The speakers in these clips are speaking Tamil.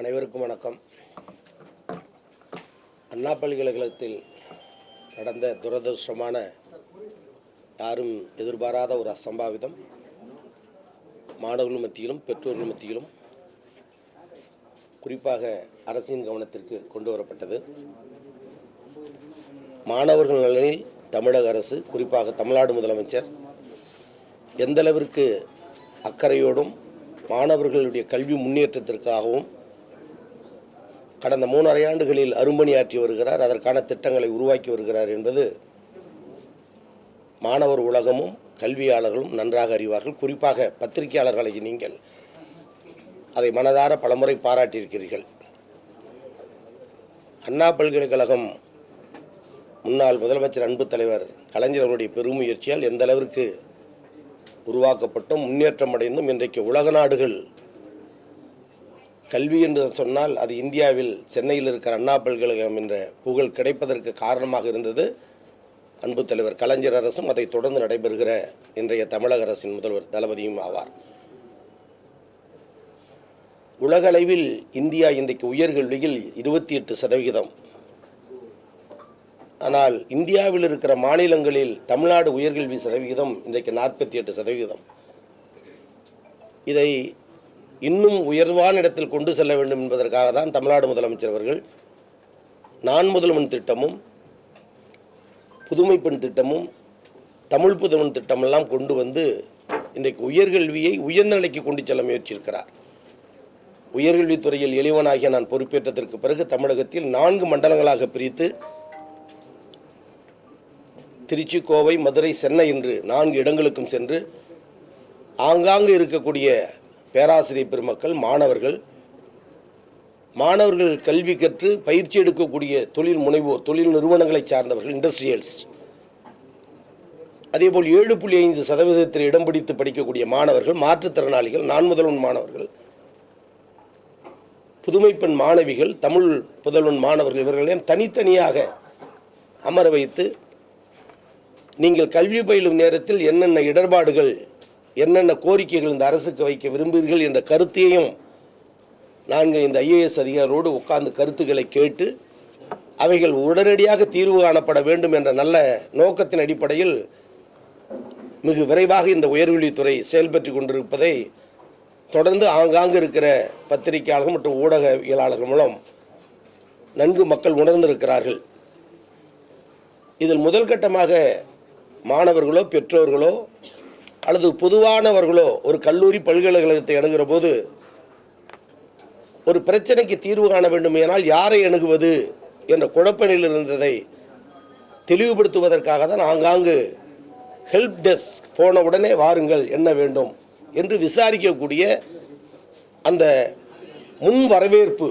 அனைவருக்கும் வணக்கம். அண்ணா பல்கலைக்கழகத்தில் நடந்த துரதிருஷ்டமான யாரும் எதிர்பாராத ஒரு அசம்பாவிதம். மாணவர்கள் மத்தியிலும் பெற்றோர்கள் மத்தியிலும் குறிப்பாக அரசின் கவனத்திற்கு கொண்டு வரப்பட்டது. மாணவர்கள் நலனில் தமிழக அரசு குறிப்பாக தமிழ்நாடு முதலமைச்சர் எந்தளவிற்கு அக்கறையோடும் மாணவர்களுடைய கல்வி முன்னேற்றத்திற்காகவும் கடந்த மூணரை ஆண்டுகளில் அரும்பணியாற்றி வருகிறார். அதற்கான திட்டங்களை உருவாக்கி வருகிறார் என்பது மாணவர் உலகமும் கல்வியாளர்களும் நன்றாக அறிவார்கள். குறிப்பாக பத்திரிகையாளர்களை நீங்கள் அதை மனதார பலமுறை பாராட்டியிருக்கிறீர்கள். அண்ணா பல்கலைக்கழகம் முன்னாள் முதலமைச்சர் அன்பு தலைவர் கலைஞர் அவருடைய பெருமுயற்சியால் எந்த அளவிற்கு உருவாக்கப்பட்டும் முன்னேற்றம் அடைந்தும் இன்றைக்கு உலக நாடுகள் கல்வி என்று சொன்னால் அது இந்தியாவில் சென்னையில் இருக்கிற அண்ணா பல்கலைக்கழகம் என்ற புகழ் கிடைப்பதற்கு காரணமாக இருந்தது. அன்பு தலைவர் கலைஞர் அரசும் அதை தொடர்ந்து நடைபெறுகிற இன்றைய தமிழக அரசின் முதல்வர் தளபதியும் ஆவார். உலகளவில் இந்தியா இன்றைக்கு உயர்கல்வியில் இருபத்தி எட்டு சதவிகிதம். ஆனால் இந்தியாவில் இருக்கிற மாநிலங்களில் தமிழ்நாடு உயர்கல்வி சதவிகிதம் இன்றைக்கு நாற்பத்தி எட்டு சதவிகிதம். இதை இன்னும் உயர்வான இடத்தில் கொண்டு செல்ல வேண்டும் என்பதற்காக தான் தமிழ்நாடு முதலமைச்சர் அவர்கள் நான் முதல்வன் திட்டமும் புதுமை பெண் திட்டமும் தமிழ் புதுவன் திட்டமெல்லாம் கொண்டு வந்து இன்றைக்கு உயர்கல்வியை உயர்ந்த நிலைக்கு கொண்டு செல்ல முயற்சியிருக்கிறார். உயர்கல்வித்துறையில் எளிவனாகிய நான் பொறுப்பேற்றதற்கு பிறகு தமிழகத்தில் நான்கு மண்டலங்களாக பிரித்து திருச்சி கோவை மதுரை சென்னை என்று நான்கு இடங்களுக்கும் சென்று ஆங்காங்கு இருக்கக்கூடிய பேராசிரியர் பெருமக்கள் மாணவர்கள். மாணவர்கள் கல்வி கற்று பயிற்சி எடுக்கக்கூடிய தொழில் முனைவோர் தொழில் நிறுவனங்களை சார்ந்தவர்கள் இண்டஸ்ட்ரியல்ஸ் அதேபோல் ஏழு புள்ளி ஐந்து சதவீதத்தில் இடம் பிடித்து படிக்கக்கூடிய மாணவர்கள் மாற்றுத்திறனாளிகள் நான் முதல்வன் மாணவர்கள். புதுமைப்பெண் மாணவிகள் தமிழ் புதல்வன் மாணவர்கள் இவர்களையும் தனித்தனியாக அமர வைத்து நீங்கள் கல்வி பயிலும் நேரத்தில் என்னென்ன இடர்பாடுகள் என்னென்ன கோரிக்கைகள் இந்த அரசுக்கு வைக்க விரும்புகிறீர்கள் என்ற கருத்தையும் நாங்கள் இந்த ஐஏஎஸ் அதிகாரோடு உட்கார்ந்து கருத்துக்களை கேட்டு அவைகள் உடனடியாக தீர்வு காணப்பட வேண்டும் என்ற நல்ல நோக்கத்தின் அடிப்படையில் மிக விரைவாக இந்த உயர்வெளித்துறை செயல்பட்டு கொண்டிருப்பதை தொடர்ந்து ஆங்காங்கு இருக்கிற பத்திரிகையாளர்கள் மற்றும் ஊடகவியலாளர்கள் மூலம் நன்கு மக்கள் உணர்ந்திருக்கிறார்கள். இதில் முதல் கட்டமாக மாணவர்களோ பெற்றோர்களோ அல்லது பொதுவானவர்களோ ஒரு கல்லூரி பல்கலைக்கழகத்தை அணுகிற போது ஒரு பிரச்சனைக்கு தீர்வு காண வேண்டுமேனால் யாரை அணுகுவது என்ற குழப்பநிலையில் இருந்ததை தெளிவுபடுத்துவதற்காக தான் ஆங்காங்கு ஹெல்ப் டெஸ்க் போன உடனே வாருங்கள் என்ன வேண்டும் என்று விசாரிக்கக்கூடிய அந்த முன் வரவேற்பு.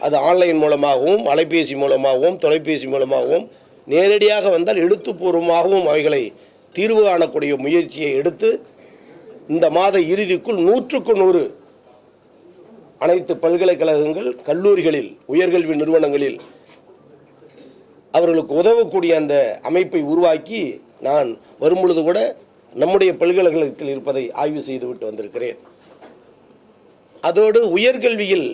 அது ஆன்லைன் மூலமாகவும் அலைபேசி மூலமாகவும் தொலைபேசி மூலமாகவும் நேரடியாக வந்தால் எழுத்துப்பூர்வமாகவும் அவைகளை தீர்வு காணக்கூடிய முயற்சியை எடுத்து இந்த மாத இறுதிக்குள் நூற்றுக்கு நூறு அனைத்து பல்கலைக்கழகங்கள் கல்லூரிகளில் உயர்கல்வி நிறுவனங்களில் அவர்களுக்கு உதவக்கூடிய அந்த அமைப்பை உருவாக்கி நான் வரும்பொழுது கூட நம்முடைய பல்கலைக்கழகத்தில் இருப்பதை ஆய்வு செய்துவிட்டு வந்திருக்கிறேன். அதோடு உயர்கல்வியில்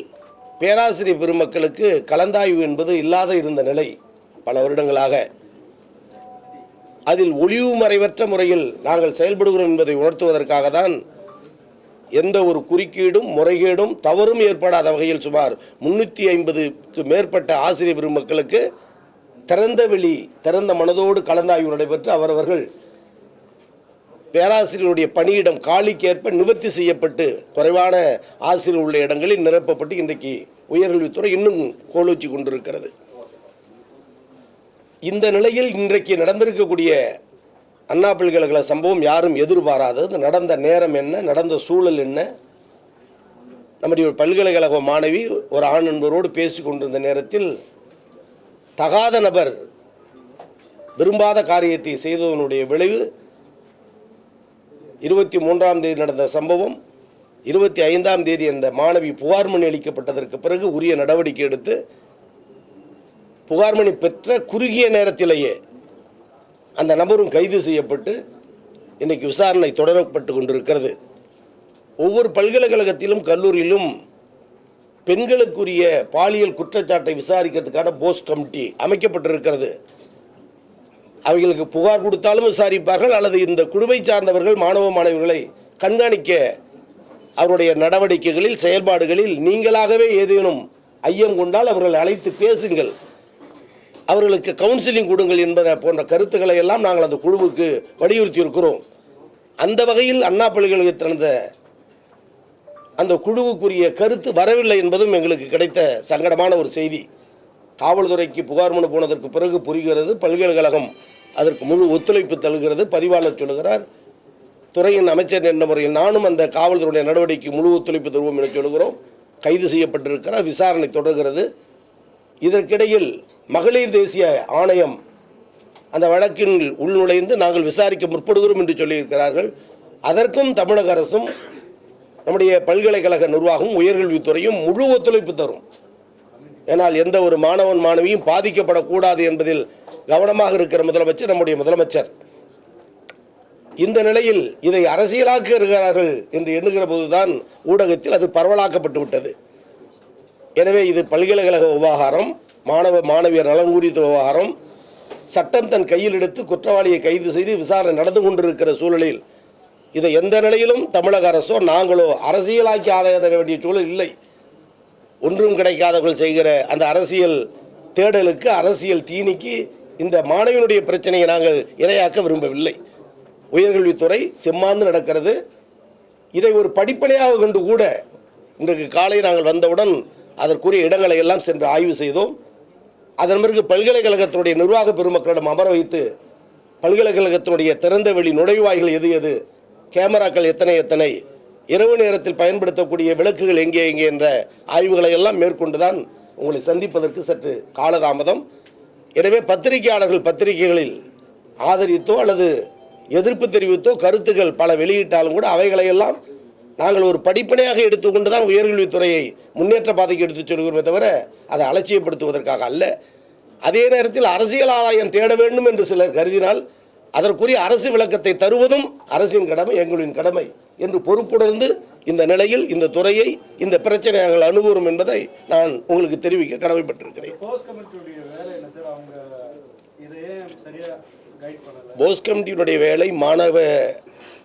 பேராசிரியர் பெருமக்களுக்கு கலந்தாய்வு என்பது இல்லாத இருந்த நிலை பல வருடங்களாக அதில் ஒளிவு மறைவற்ற முறையில் நாங்கள் செயல்படுகிறோம் என்பதை உணர்த்துவதற்காக தான் எந்த ஒரு குறுக்கீடும் முறைகேடும் தவறும் ஏற்படாத வகையில் சுமார் முன்னூற்றி ஐம்பதுக்கு மேற்பட்ட ஆசிரியர் பெருமக்களுக்கு திறந்த வெளி திறந்த மனதோடு கலந்தாய்வு நடைபெற்று அவரவர்கள் பேராசிரியருடைய பணியிடம் காலிக்கேற்ப நிவர்த்தி செய்யப்பட்டு குறைவான ஆசிரியர் உள்ள இடங்களில் நிரப்பப்பட்டு இன்றைக்கு உயர்கல்வித்துறை இன்னும் கோலூச்சி கொண்டிருக்கிறது. இந்த நிலையில் இன்றைக்கு நடந்திருக்கக்கூடிய அண்ணா பல்கலைக்கழக சம்பவம் யாரும் எதிர்பாராதது. நடந்த நேரம் என்ன? நடந்த சூழல் என்ன? நம்முடைய ஒரு பல்கலைக்கழக மாணவி ஒரு ஆண் நண்பரோடு பேசி கொண்டிருந்த நேரத்தில் தகாத நபர் விரும்பாத காரியத்தை செய்ததனுடைய விளைவு இருபத்தி மூன்றாம் தேதி நடந்த சம்பவம் இருபத்தி ஐந்தாம் தேதி அந்த மாணவி புகார் மணி அளிக்கப்பட்டதற்கு பிறகு உரிய நடவடிக்கை எடுத்து புகார் மணி பெற்ற குறுகிய நேரத்திலேயே அந்த நபரும் கைது செய்யப்பட்டு இன்றைக்கு விசாரணை தொடரப்பட்டு கொண்டிருக்கிறது. ஒவ்வொரு பல்கலைக்கழகத்திலும் கல்லூரியிலும் பெண்களுக்குரிய பாலியல் குற்றச்சாட்டை விசாரிக்கிறதுக்கான போஸ் கமிட்டி அமைக்கப்பட்டிருக்கிறது. அவைகளுக்கு புகார் கொடுத்தாலும் விசாரிப்பார்கள் அல்லது இந்த குழுவை சார்ந்தவர்கள் மாணவ மாணவிகளை கண்காணிக்க அவருடைய நடவடிக்கைகளில் செயல்பாடுகளில் நீங்களாகவே ஏதேனும் ஐயம் கொண்டால் அவர்களை அழைத்து பேசுங்கள். அவர்களுக்கு கவுன்சிலிங் கொடுங்கள் என்பன போன்ற கருத்துக்களை எல்லாம் நாங்கள் அந்த குழுவுக்கு வலியுறுத்தி இருக்கிறோம். அந்த வகையில் அண்ணா பல்கலைக்கழகத்தில் திறந்த அந்த குழுவுக்குரிய கருத்து வரவில்லை என்பதும் எங்களுக்கு கிடைத்த சங்கடமான ஒரு செய்தி. காவல்துறைக்கு புகார் மனு போனதற்கு பிறகு புரிகிறது பல்கலைக்கழகம் அதற்கு முழு ஒத்துழைப்பு தருகிறது பதிவாளர் சொல்கிறார் துறையின் அமைச்சர் என்ற முறையில் நானும் அந்த காவல்துறையுடைய நடவடிக்கை முழு ஒத்துழைப்பு தருவோம் என சொல்கிறோம் கைது செய்யப்பட்டிருக்கிறார் விசாரணை தொடர்கிறது. இதற்கிடையில் மகளிர் தேசிய ஆணையம் அந்த வழக்கின் உள்நுழைந்து நாங்கள் விசாரிக்க முற்படுகிறோம் என்று சொல்லியிருக்கிறார்கள். அதற்கும் தமிழக அரசும் நம்முடைய பல்கலைக்கழக நிர்வாகம் உயர்கல்வித்துறையும் முழு ஒத்துழைப்பு தரும். ஏனால் எந்த ஒரு மாணவன் மாணவியும் பாதிக்கப்படக்கூடாது என்பதில் கவனமாக இருக்கிற முதலமைச்சர் நம்முடைய முதலமைச்சர். இந்த நிலையில் இதை அரசியலாக்குகிறார்கள் என்று எண்ணுகிற போதுதான் ஊடகத்தில் அது பரவலாக்கப்பட்டு விட்டது. எனவே இது பல்கலைக்கழக விவகாரம் மாணவ மாணவியர் நலன் குறித்த விவகாரம். சட்டம் தன் கையில் எடுத்து குற்றவாளியை கைது செய்து விசாரணை நடந்து கொண்டிருக்கிற சூழலில் இதை எந்த நிலையிலும் தமிழக அரசோ நாங்களோ அரசியலாக்கி ஆதாயம் தர வேண்டிய சூழல் இல்லை. ஒன்றும் கிடைக்காதவர்கள் செய்கிற அந்த அரசியல் தேடலுக்கு அரசியல் தீனிக்கு இந்த மாணவியினுடைய பிரச்சனையை நாங்கள் இரையாக்க விரும்பவில்லை. உயர்கல்வித்துறை செம்மாந்து நடக்கிறது. இதை ஒரு படிப்பனையாக கொண்டு கூட இன்றைக்கு காலை நாங்கள் வந்தவுடன் அதற்குரிய இடங்களை எல்லாம் சென்று ஆய்வு செய்தோம். அதன் பிறகு பல்கலைக்கழகத்தினுடைய நிர்வாக பெருமக்களிடம் அமர வைத்து பல்கலைக்கழகத்தினுடைய திறந்த வெளி நுழைவாய்கள் எது எது கேமராக்கள் எத்தனை எத்தனை இரவு நேரத்தில் பயன்படுத்தக்கூடிய விளக்குகள் எங்கே எங்கே என்ற ஆய்வுகளை எல்லாம் மேற்கொண்டு தான் உங்களை சந்திப்பதற்கு சற்று காலதாமதம். எனவே பத்திரிகையாளர்கள் பத்திரிகைகளில் ஆதரித்தோ அல்லது எதிர்ப்பு தெரிவித்தோ கருத்துக்கள் பல வெளியிட்டாலும் கூட அவைகளையெல்லாம் நாங்கள் ஒரு படிப்பனையாக எடுத்துக்கொண்டு தான் உயர்கல்வித்துறையை முன்னேற்ற பாதைக்கு எடுத்துச் செல்கிறோமே தவிர அதை அலட்சியப்படுத்துவதற்காக அல்ல. அதே நேரத்தில் அரசியல் ஆதாயம் தேட வேண்டும் என்று சிலர் கருதினால் அதற்குரிய அரசு விளக்கத்தை தருவதும் அரசின் கடமை எங்களின் கடமை என்று பொறுப்புணர்ந்து இந்த நிலையில் இந்த துறையை இந்த பிரச்சனை நாங்கள் அணுகுறோம் என்பதை நான் உங்களுக்கு தெரிவிக்க கடமைப்பட்டிருக்கிறேன். போஸ் கமிட்டியினுடைய வேலை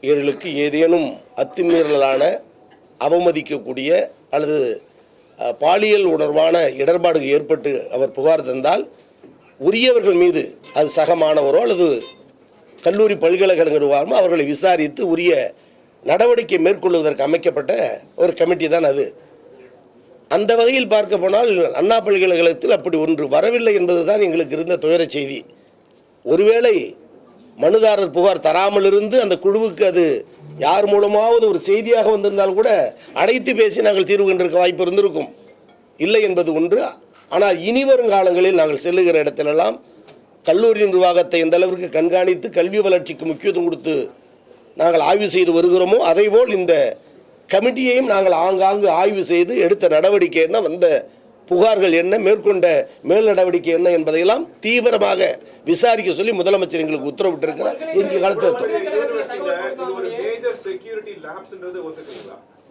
இவர்களுக்கு ஏதேனும் அத்துமீறலான அவமதிக்கக்கூடிய அல்லது பாலியல் உணர்வான இடர்பாடுகள் ஏற்பட்டு அவர் புகார் தந்தால் உரியவர்கள் மீது அது சக மாணவரோ அல்லது கல்லூரி பல்கலைக்கழகமோ அவர்களை விசாரித்து உரிய நடவடிக்கை மேற்கொள்வதற்கு அமைக்கப்பட்ட ஒரு கமிட்டி தான் அது. அந்த வகையில் பார்க்க போனால் அண்ணா பல்கலைக்கழகத்தில் அப்படி ஒன்று வரவில்லை என்பது தான் எங்களுக்கு இருந்த துயர செய்தி. ஒருவேளை மனுதாரர் புகார் தராமல் இருந்து அந்த குழுவுக்கு அது யார் மூலமாவது ஒரு செய்தியாக வந்திருந்தால் கூட அனைத்து பேசி நாங்கள் தீர்வு கண்டிருக்க வாய்ப்பு இருந்திருக்கும். இல்லை என்பது ஒன்று. ஆனால் இனி வரும் காலங்களில் நாங்கள் செல்லுகிற இடத்திலெல்லாம் கல்லூரி நிர்வாகத்தை எந்த அளவிற்கு கண்காணித்து கல்வி வளர்ச்சிக்கு முக்கியத்துவம் கொடுத்து நாங்கள் ஆய்வு செய்து வருகிறோமோ அதேபோல் இந்த கமிட்டியையும் நாங்கள் ஆங்காங்கு ஆய்வு செய்து எடுத்த நடவடிக்கை என்ன? வந்த புகார்கள் என்ன மேற்கொண்ட மேல் நடவடிக்கை என்ன என்பதையெல்லாம் தீவிரமாக விசாரிக்க சொல்லி முதலமைச்சர் எங்களுக்கு உத்தரவிட்டிருக்கிறார். இன்றைய காலத்தில்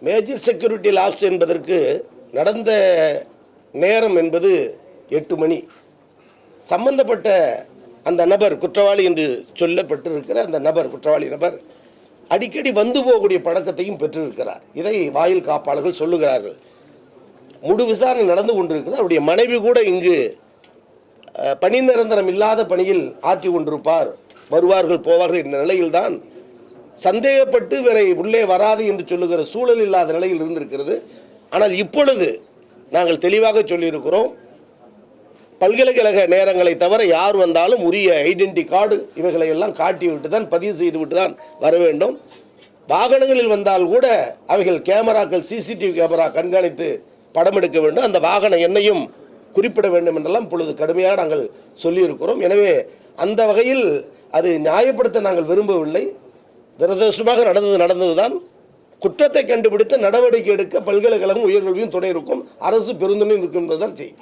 மேஜர் செக்யூரிட்டி லாப்ஸ் என்பதற்கு நடந்த நேரம் என்பது எட்டு மணி. சம்பந்தப்பட்ட அந்த நபர் குற்றவாளி என்று சொல்லப்பட்டிருக்கிற அந்த நபர் குற்றவாளி நபர் அடிக்கடி வந்து போகக்கூடிய பழக்கத்தையும் பெற்றிருக்கிறார். இதை வாயில் காப்பாளர்கள் சொல்லுகிறார்கள். முழு விசாரணை நடந்து கொண்டிருக்கிறது. அவருடைய மனைவி கூட இங்கு பணி நிரந்தரம் இல்லாத பணியில் ஆற்றி கொண்டிருப்பார். வருவார்கள் போவார்கள் என்ற நிலையில்தான் சந்தேகப்பட்டு வேற உள்ளே வராது என்று சொல்லுகிற சூழல் இல்லாத நிலையில் இருந்திருக்கிறது. ஆனால் இப்பொழுது நாங்கள் தெளிவாக சொல்லியிருக்கிறோம் பல்கலைக்கழக நேரங்களை தவிர யார் வந்தாலும் உரிய ஐடென்டி கார்டு இவைகளை எல்லாம் காட்டிவிட்டு தான் பதிவு செய்து விட்டு தான் வர வேண்டும். வாகனங்களில் வந்தால் கூட அவைகள் கேமராக்கள் சிசிடிவி கேமரா கண்காணித்து படம் எடுக்க வேண்டும். அந்த வாகன எண்ணையும் குறிப்பிட வேண்டும் என்றெல்லாம் இப்பொழுது கடுமையாக நாங்கள் சொல்லியிருக்கிறோம். எனவே அந்த வகையில் அது நியாயப்படுத்த நாங்கள் விரும்பவில்லை. துரதிருஷ்டமாக நடந்தது நடந்ததுதான். குற்றத்தை கண்டுபிடித்து நடவடிக்கை எடுக்க பல்கலைக்கழகம் உயர்கல்வியும் துணை இருக்கும். அரசு பெருந்துணை இருக்கும் என்பதுதான் செய்தி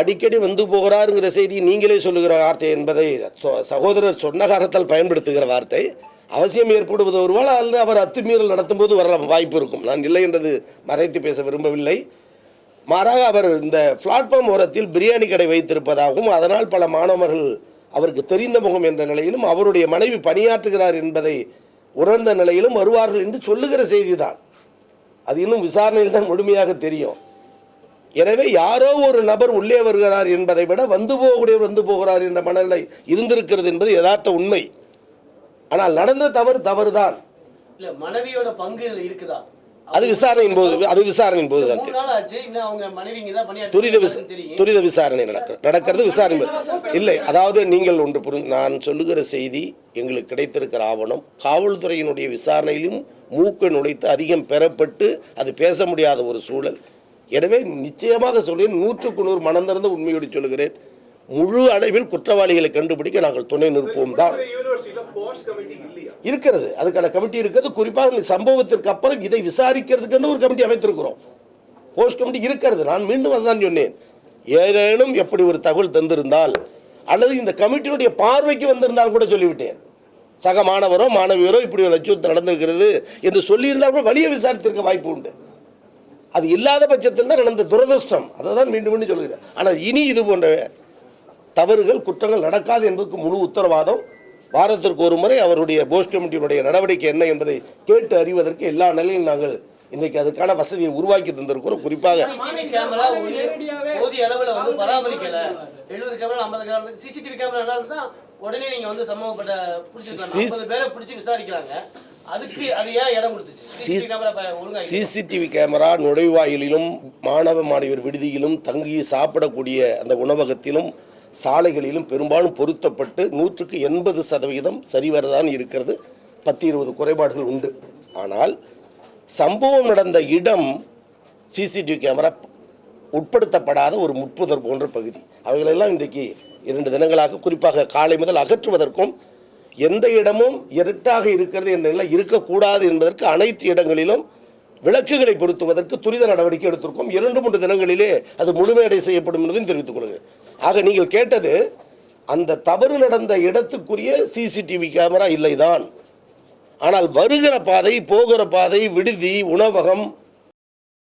அடிக்கடி வந்து போகிறாருங்கிற செய்தி நீங்களே சொல்லுகிற வார்த்தை என்பதை சகோதரர் சொன்ன காரணத்தால் பயன்படுத்துகிற வார்த்தை. அவசியம் ஏற்படுவது ஒருவாள் அல்லது அவர் அத்துமீறல் நடத்தும்போது வர வாய்ப்பு இருக்கும். நான் இல்லை என்றது மறைத்து பேச விரும்பவில்லை. மாறாக அவர் இந்த பிளாட்ஃபார்ம் ஓரத்தில் பிரியாணி கடை வைத்திருப்பதாகவும் அதனால் பல மாணவர்கள் அவருக்கு தெரிந்த முகம் என்ற நிலையிலும் அவருடைய மனைவி பணியாற்றுகிறார் என்பதை உணர்ந்த நிலையிலும் வருவார்கள் என்று சொல்லுகிற செய்திதான். அது இன்னும் விசாரணையில் தான் முழுமையாக தெரியும். எனவே யாரோ ஒரு நபர் உள்ளே வருகிறார் என்பதை விட வந்து போகக்கூடியவர் வந்து போகிறார் என்ற மனநிலை இருந்திருக்கிறது என்பது யதார்த்த உண்மை. ஆனால் நடந்த தவறு தவறுதான். மனைவியோட பங்கு இருக்குதா? அது விசாரணையின் போது அது விசாரணையின் போது தான் துரித துரித விசாரணை நடக்க நடக்கிறது விசாரணை இல்லை அதாவது நீங்கள் ஒன்று புரிந்து நான் சொல்லுகிற செய்தி எங்களுக்கு கிடைத்திருக்கிற ஆவணம் காவல்துறையினுடைய விசாரணையிலும் மூக்கை நுழைத்து அதிகம் பெறப்பட்டு அது பேச முடியாத ஒரு சூழல். எனவே நிச்சயமாக சொல்கிறேன் நூற்றுக்கு நூறு மனம் திறந்து உண்மையோடு சொல்லுகிறேன். முழு அளவில் குற்றவாளிகளை கண்டுபிடிக்க நாங்கள் துணை நிற்போம் தான். இருக்கிறது. அதுக்கான கமிட்டி இருக்கிறது. குறிப்பாக இந்த சம்பவத்திற்கு அப்புறம் இதை விசாரிக்கிறதுக்குன்னு ஒரு கமிட்டி அமைத்திருக்கிறோம். போஸ்ட் கமிட்டி இருக்கிறது. நான் மீண்டும் அதுதான் சொன்னேன். ஏதேனும் எப்படி ஒரு தகவல் தந்திருந்தால் அல்லது இந்த கமிட்டியினுடைய பார்வைக்கு வந்திருந்தால் கூட சொல்லிவிட்டேன். சக மாணவரோ மாணவியரோ இப்படி ஒரு அச்சுறுத்தல் நடந்திருக்கிறது என்று சொல்லியிருந்தால் கூட வழியை விசாரித்திருக்க வாய்ப்பு உண்டு. அது இல்லாத பட்சத்தில் தான் நடந்த துரதிருஷ்டம். அதை தான் மீண்டும் மீண்டும் சொல்கிறேன். ஆனால் இனி இது போன்ற தவறுகள் குற்றங்கள் நடக்காது என்பதற்கு முழு உத்தரவாதம் வாரத்திற்கு ஒரு முறை அவருடைய போஸ்ட் கமிட்டியினுடைய நடவடிக்கை என்ன என்பதை கேட்டு அறிவதற்கு எல்லா நிலையிலும் நாங்கள் இன்றைக்கு அதுக்கான வசதியை உருவாக்கி தந்திருக்கிறோம். குறிப்பாக சிசிடிவி கேமரா போதிய அளவுல வந்து பராமரிக்கல. எழுபது கேமரா ஐம்பது கேமரா சிசிடிவி கேமரா நல்லா இருந்தா உடனே நீங்க வந்து சம்பவப்பட்ட பிடிச்சிருக்கலாம் சி- ஐம்பது பேரை பிடிச்சி விசாரிக்கிறாங்க. அதுக்கு அது ஏன் இடம் கொடுத்துச்சு? சிசிடிவி கேமரா ப- ஒழுங்கா இல்ல. சிசிடிவி கேமரா நுழைவாயிலிலும் மாணவ மாணவியர் விடுதியிலும் தங்கி சாப்பிடக்கூடிய அந்த உணவகத்திலும் சாலைகளிலும் பெரும்பாலும் பொருத்தப்பட்டு நூற்றுக்கு எண்பது சதவீதம் சரிவரதான் இருக்கிறது. பத்து இருபது குறைபாடுகள் உண்டு. ஆனால் சம்பவம் நடந்த இடம் சிசிடிவி கேமரா உட்படுத்தப்படாத ஒரு முட்புதர் போன்ற பகுதி. அவைகளெல்லாம் இன்றைக்கு இரண்டு தினங்களாக குறிப்பாக காலை முதல் அகற்றுவதற்கும் எந்த இடமும் இருட்டாக இருக்கிறது என்ற இருக்கக்கூடாது என்பதற்கு அனைத்து இடங்களிலும் விளக்குகளை பொருத்துவதற்கு துரித நடவடிக்கை எடுத்திருக்கோம். இரண்டு மூன்று தினங்களிலே அது முழுமையடை செய்யப்படும் என்பதையும் தெரிவித்துக் கொள்கிறேன். ஆக நீங்கள் கேட்டது அந்த தவறு நடந்த இடத்துக்குரிய சிசிடிவி கேமரா இல்லைதான். ஆனால் வருகிற பாதை போகிற பாதை விடுதி உணவகம்